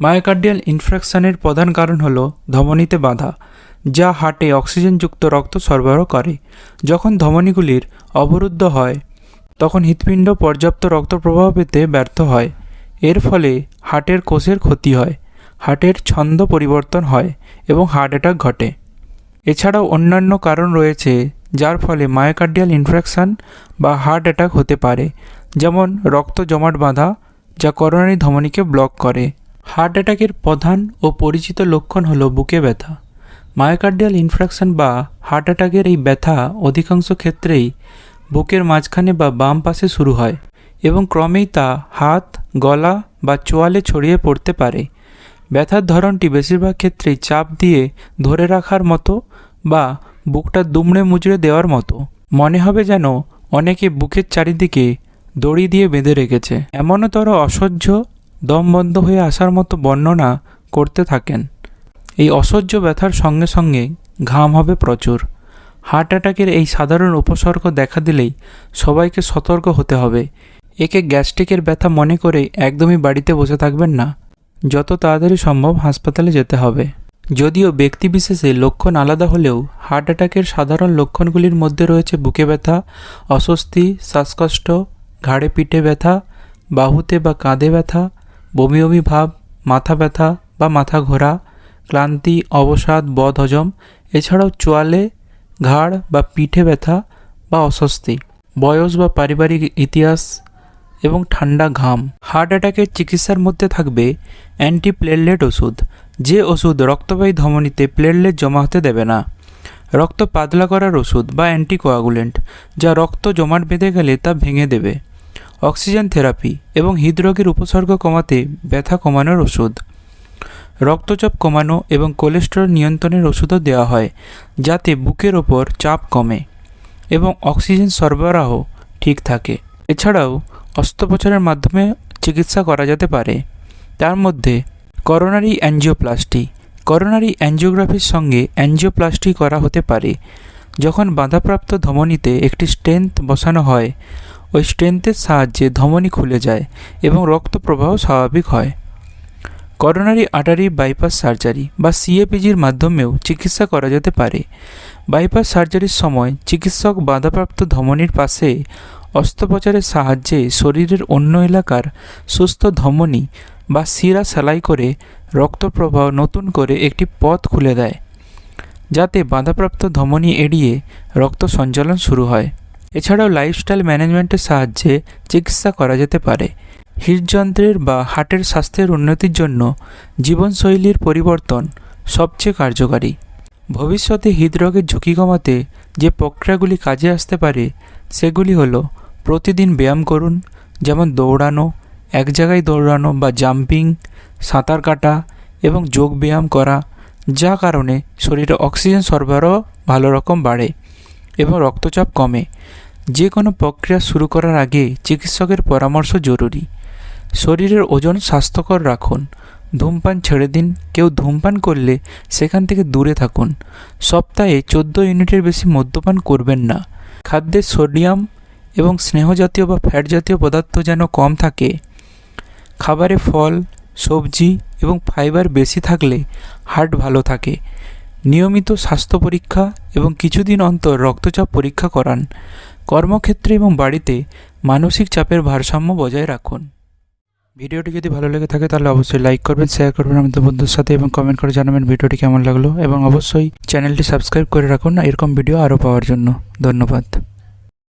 Myocardial ইনফ্রাকশনের প্রধান কারণ হল ধমনীতে বাধা, যা হার্টে অক্সিজেনযুক্ত রক্ত সরবরাহ করে। যখন ধমনীগুলির অবরুদ্ধ হয়, তখন হৃৎপিণ্ড পর্যাপ্ত রক্ত প্রবাহ পেতে ব্যর্থ হয়। এর ফলে হার্টের কোষের ক্ষতি হয়, হার্টের ছন্দ পরিবর্তন হয় এবং হার্ট অ্যাটাক ঘটে। এছাড়াও অন্যান্য কারণ রয়েছে, যার ফলে মায়োকার্ডিয়াল ইনফ্রাকশন বা হার্ট অ্যাটাক হতে পারে, যেমন রক্ত জমাট বাঁধা, যা করোনারি ধমনীকে ব্লক করে। হার্ট অ্যাটাকের প্রধান ও পরিচিত লক্ষণ হলো বুকে ব্যথা। মায়োকার্ডিয়াল ইনফ্রাকশন বা হার্ট অ্যাটাকের এই ব্যথা অধিকাংশ ক্ষেত্রেই বুকের মাঝখানে বা বাম পাশে শুরু হয় এবং ক্রমেই তা হাত, গলা বা চোয়ালে ছড়িয়ে পড়তে পারে। ব্যথার ধরনটি বেশিরভাগ ক্ষেত্রেই চাপ দিয়ে ধরে রাখার মতো বা বুকটা দুমড়ে মুচড়ে দেওয়ার মতো। মনে হবে যেন অনেকে বুকের চারিদিকে দড়ি দিয়ে বেঁধে রেখেছে। এমনতর অসহ্য দম বন্ধ হয়ে আসার মতো বর্ণনা করতে থাকেন। এই অসহ্য ব্যথার সঙ্গে সঙ্গে ঘাম হবে প্রচুর। হার্ট অ্যাটাকের এই সাধারণ উপসর্গ দেখা দিলেই সবাইকে সতর্ক হতে হবে। একে গ্যাস্ট্রিকের ব্যথা মনে করে একদমই বাড়িতে বসে থাকবেন না। যত তাড়াতাড়ি সম্ভব হাসপাতালে যেতে হবে। যদিও ব্যক্তিবিশেষে লক্ষণ আলাদা হলেও হার্ট অ্যাটাকের সাধারণ লক্ষণগুলির মধ্যে রয়েছে বুকে ব্যথা, অস্বস্তি, শ্বাসকষ্ট, ঘাড়ে পিঠে ব্যথা, বাহুতে বা কাঁধে ব্যথা বমি বমি ভাব, মাথা ব্যথা বা মাথা ঘোরা, ক্লান্তি, অবসাদ বদহজম এছাড়াও চোয়ালে ঘাড় বা পিঠে ব্যথা বা অস্বস্তি, বয়স বা পারিবারিক ইতিহাস এবং ঠান্ডা ঘাম। হার্ট অ্যাটাকের চিকিৎসার মধ্যে থাকবে অ্যান্টিপ্লেটলেট ওষুধ। যে ওষুধ রক্তবাহী ধমনীতে প্লেটলেট জমা হতে দেবে না। রক্ত পাতলা করার ওষুধ বা অ্যান্টিকোয়াগুলেন্ট, যা রক্ত জমাট বেঁধে গেলে তা ভেঙে দেবে। অক্সিজেন থেরাপি এবং হৃদরোগের উপসর্গ কমাতে ব্যথা কমানোর ওষুধ। রক্তচাপ কমানো এবং কোলেস্টেরল নিয়ন্ত্রণের ওষুধও দেওয়া হয়, যাতে বুকের ওপর চাপ কমে এবং অক্সিজেন সরবরাহ ঠিক থাকে। এছাড়াও অস্ত্রোপচারের মাধ্যমে চিকিৎসা করা যেতে পারে। তার মধ্যে করোনারি অ্যাঞ্জিওপ্লাস্টি করোনারি অ্যাঞ্জিওগ্রাফির সঙ্গে অ্যাঞ্জিওপ্লাস্টি করা হতে পারে, যখন বাধাপ্রাপ্ত ধমনীতে একটি স্টেন্থ বসানো হয়। ওই স্টেন্থের সাহায্যে ধমনী খুলে যায় এবং রক্ত প্রবাহ স্বাভাবিক হয়। করোনারি আটারি বাইপাস সার্জারি বা সিএপিজির মাধ্যমেও চিকিৎসা করা যেতে পারে। বাইপাস সার্জারির সময় চিকিৎসক বাধাপ্রাপ্ত ধমনীর পাশে অস্ত্রোপচারের সাহায্যে শরীরের অন্য এলাকার সুস্থ ধমনী বা শিরা সেলাই করে রক্ত প্রবাহ নতুন করে একটি পথ খুলে দেয়, যাতে বাধাপ্রাপ্ত ধমনী এড়িয়ে রক্ত সঞ্চালন শুরু হয়। এছাড়াও লাইফস্টাইল ম্যানেজমেন্টের সাহায্যে চিকিৎসা করা যেতে পারে। হৃদযন্ত্রের বা হার্টের স্বাস্থ্যের উন্নতির জন্য জীবনশৈলীর পরিবর্তন সবচেয়ে কার্যকারী। ভবিষ্যতে হৃদরোগের ঝুঁকি কমাতে যে প্রক্রিয়াগুলি কাজে আসতে পারে, সেগুলি হলো প্রতিদিন ব্যায়াম করুন, যেমন দৌড়ানো, এক জায়গায় দৌড়ানো বা জাম্পিং, সাঁতার কাটা এবং যোগ ব্যায়াম করা, যা কারণে শরীরে অক্সিজেন সরবরাহ ভালো রকম বাড়ে। এবং রক্তচাপ কমে। যে কোনো প্রক্রিয়া শুরু করার আগে চিকিৎসকের পরামর্শ জরুরি। শরীরের ওজন স্বাস্থ্যকর রাখুন। ধূমপান ছেড়ে দিন। কেউ ধূমপান করলে সেখান থেকে দূরে থাকুন। সপ্তাহে চোদ্দ ইউনিটের বেশি মদ্যপান করবেন না। খাদ্যে সোডিয়াম এবং স্নেহজাতীয় বা ফ্যাট জাতীয় পদার্থ যেন কম থাকে। খাবারে ফল, সবজি এবং ফাইবার বেশি থাকলে হার্ট ভালো থাকে। নিয়মিত স্বাস্থ্য পরীক্ষা এবং কিছুদিন অন্তর রক্তচাপ পরীক্ষা করান। কর্মক্ষেত্রে এবং বাড়িতে মানসিক চাপের ভারসাম্য বজায় রাখুন। ভিডিওটি যদি ভালো লেগে থাকে তাহলে অবশ্যই লাইক করবেন শেয়ার করবেন আমাদের বন্ধুর সাথে এবং কমেন্ট করে জানাবেন ভিডিওটি কেমন লাগল। এবং অবশ্যই চ্যানেলটি সাবস্ক্রাইব করে রাখুন এরকম ভিডিও আরও পাওয়ার জন্য। ধন্যবাদ।